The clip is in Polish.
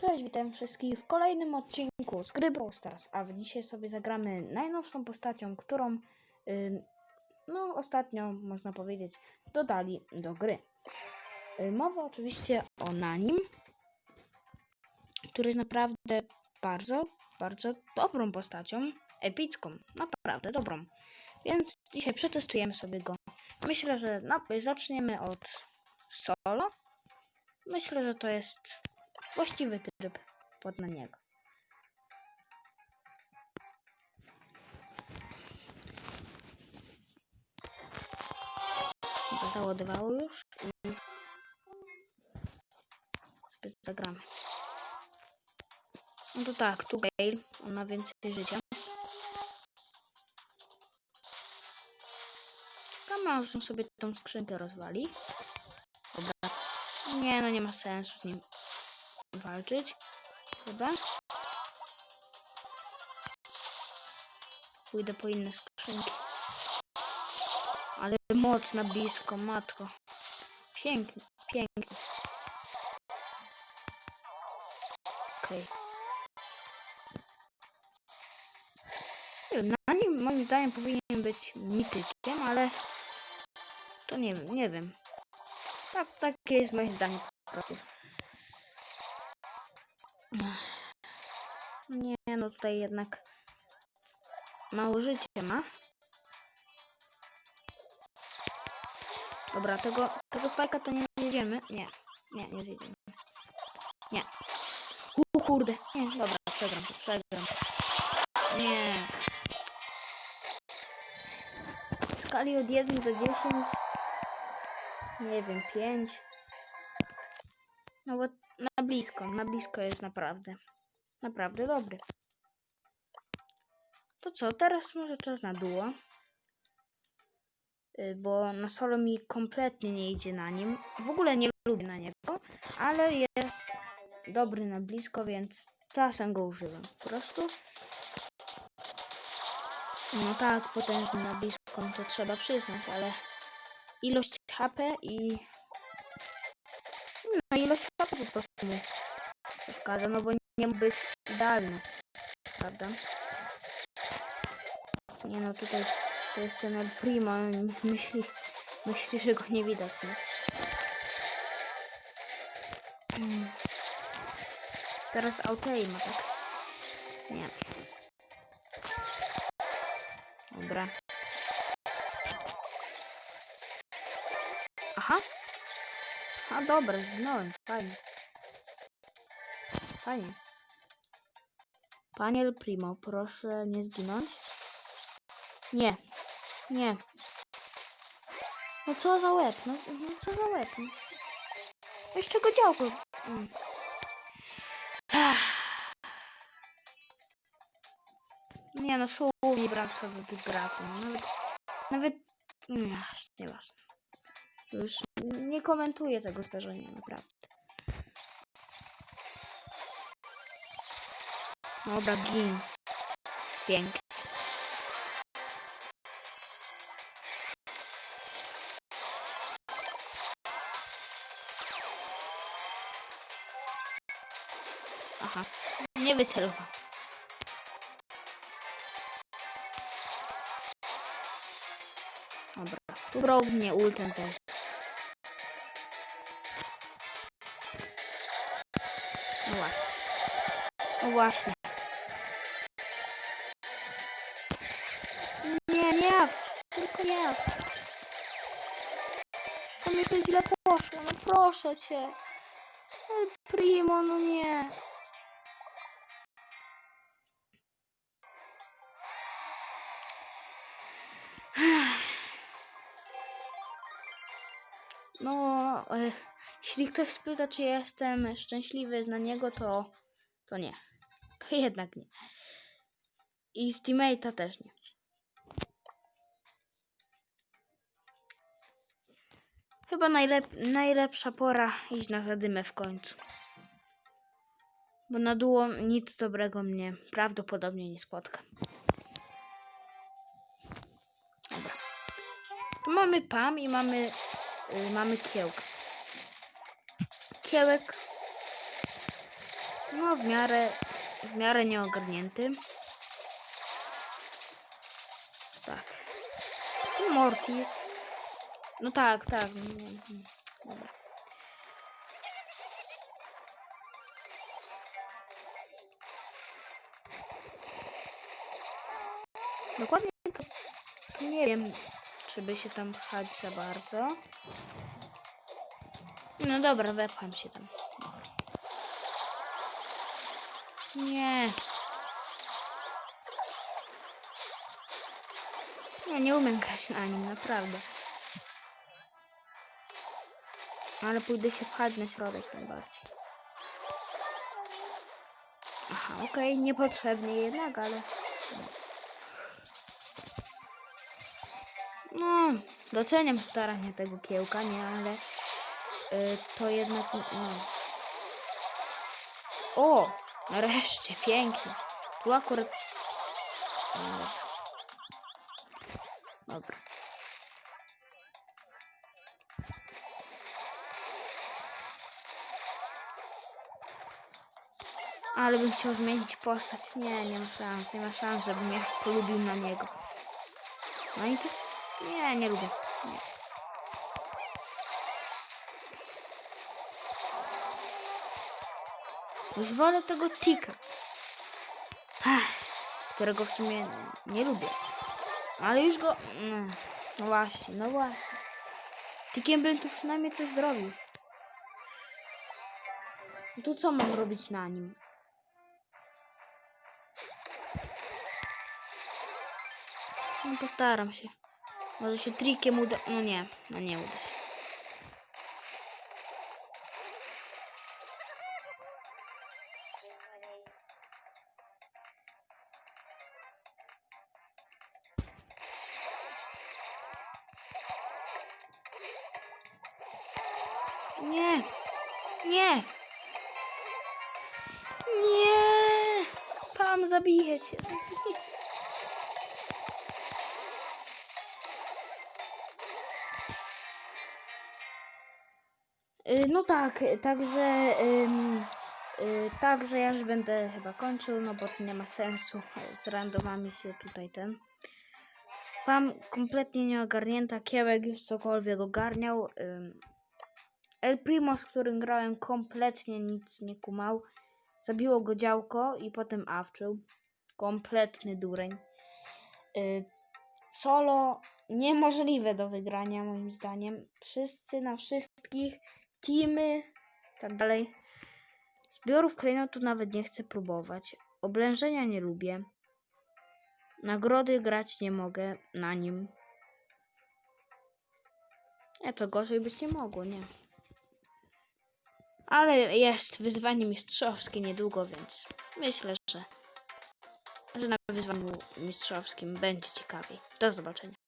Cześć, witam wszystkich w kolejnym odcinku z gry Brawl Stars, a dzisiaj sobie zagramy najnowszą postacią, którą ym, no ostatnio, można powiedzieć, dodali do gry. Y, Mowa oczywiście o Nanim, który jest naprawdę bardzo, bardzo dobrą postacią, epicką, naprawdę dobrą. Więc dzisiaj przetestujemy sobie go. Myślę, że na, zaczniemy od solo. Myślę, że to jest właściwy tryb pod na niego. Dobra, załadowało już i sobie zagramy. No to tak, tu Gale, on ma więcej życia. Tam już sobie tą skrzynkę rozwali. Dobra. Nie, no nie ma sensu z nim walczyć. Chyba. Pójdę po inne skrzynki. Ale mocna blisko, matko. Pięknie, pięknie. Okej. Wiem, Na nim moim zdaniem powinien być mitykiem, ale to nie wiem, nie wiem. Tak, takie jest moje zdanie po prostu. Nie, no tutaj jednak mało życia ma. Dobra, tego, tego spajka to nie zjedziemy. Nie, nie, nie zjedziemy. Nie. U kurde. Nie, dobra, przegram to, przegram. Nie. W skali od 1 do 10 nie wiem, 5 no bo blisko, na blisko jest naprawdę. Naprawdę dobry. To co, teraz może czas na duo. Y, Bo na solo mi kompletnie nie idzie na nim. W ogóle nie lubię na niego, ale jest dobry na blisko, więc czasem go używam. Po prostu. No tak, potężny na blisko, to trzeba przyznać, ale ilość HP i no ilość HP po prostu mu przeszkadza, no bo nie mógł być idealny, prawda? Nie no, tutaj to jest ten El Primo, on myśli, myśli, że go nie widać, nie? Mm. Teraz ma tak? Nie. Dobra. Aha. A dobra, zginąłem. Fajnie. Fajnie. Panie Primo, proszę nie zginąć. Nie. Nie. No co za łeb, no, no co za łeb. No. Jeszcze go działko. Mm. Ach. Nie no, szumnie brak sobie tych graczy. No, nawet, nawet, mm, aż nieważne. Już nie komentuję tego zdarzenia, naprawdę. Dobra, gin. Pięknie. Aha, nie wycelował. Dobra, tu mnie ultem też. Tylko nie jaw. To mi się źle poszło. No proszę cię. El Primo, no nie. No, e, jeśli ktoś spyta, czy jestem szczęśliwy z na niego, to, to nie. To jednak nie. I z teammate'a też nie. Chyba najlep najlepsza pora iść na zadymę w końcu. Bo na duo nic dobrego mnie prawdopodobnie nie spotka. Dobra. Tu mamy Pam i mamy, y, mamy Kiełk. Kiełek No, w miarę, w miarę nieogarnięty. Tak. Tu Mortis. No tak, tak. no, no, no. Dobra. Dokładnie to, to nie wiem, czy by się tam pchać za bardzo. No dobra, wepcham się tam. Nie. Nie, nie umiem grać na nim, naprawdę. Ale pójdę się pchać na środek tym bardziej. Aha, okej, niepotrzebnie jednak, ale... No, doceniam starania tego kiełka, nie, ale to jednak... No. O, nareszcie, pięknie. Tu akurat... Dobra. Ale bym chciał zmienić postać. Nie, nie ma szans, nie ma szans, żebym mnie polubił na niego. No i to... Nie, nie lubię. Nie. Już wolę tego Tika. Ech, którego w sumie nie lubię. Ale już go... No, no właśnie, no właśnie. Tikiem bym tu przynajmniej coś zrobił. No to co mam robić na nim? No postaram się. Może się trikiem uda... No nie, no nie uda się. Zabiję. Y, No tak, także y, także ja już będę chyba kończył, no bo to nie ma sensu y, z randomami się tutaj ten. Pam kompletnie nieogarnięta, Kiełek już cokolwiek ogarniał. El Primo, z którym grałem, kompletnie nic nie kumał. Zabiło go działko i potem awczył. Kompletny dureń. Y, solo niemożliwe do wygrania moim zdaniem. Wszyscy na wszystkich, teamy, tak dalej. Zbiorów klejnotu nawet nie chcę próbować. Oblężenia nie lubię. Nagrody grać nie mogę na nim. Nie, to gorzej być nie mogło, nie. Ale jest wyzwanie mistrzowskie niedługo, więc myślę, że, że na wyzwaniu mistrzowskim będzie ciekawiej. Do zobaczenia.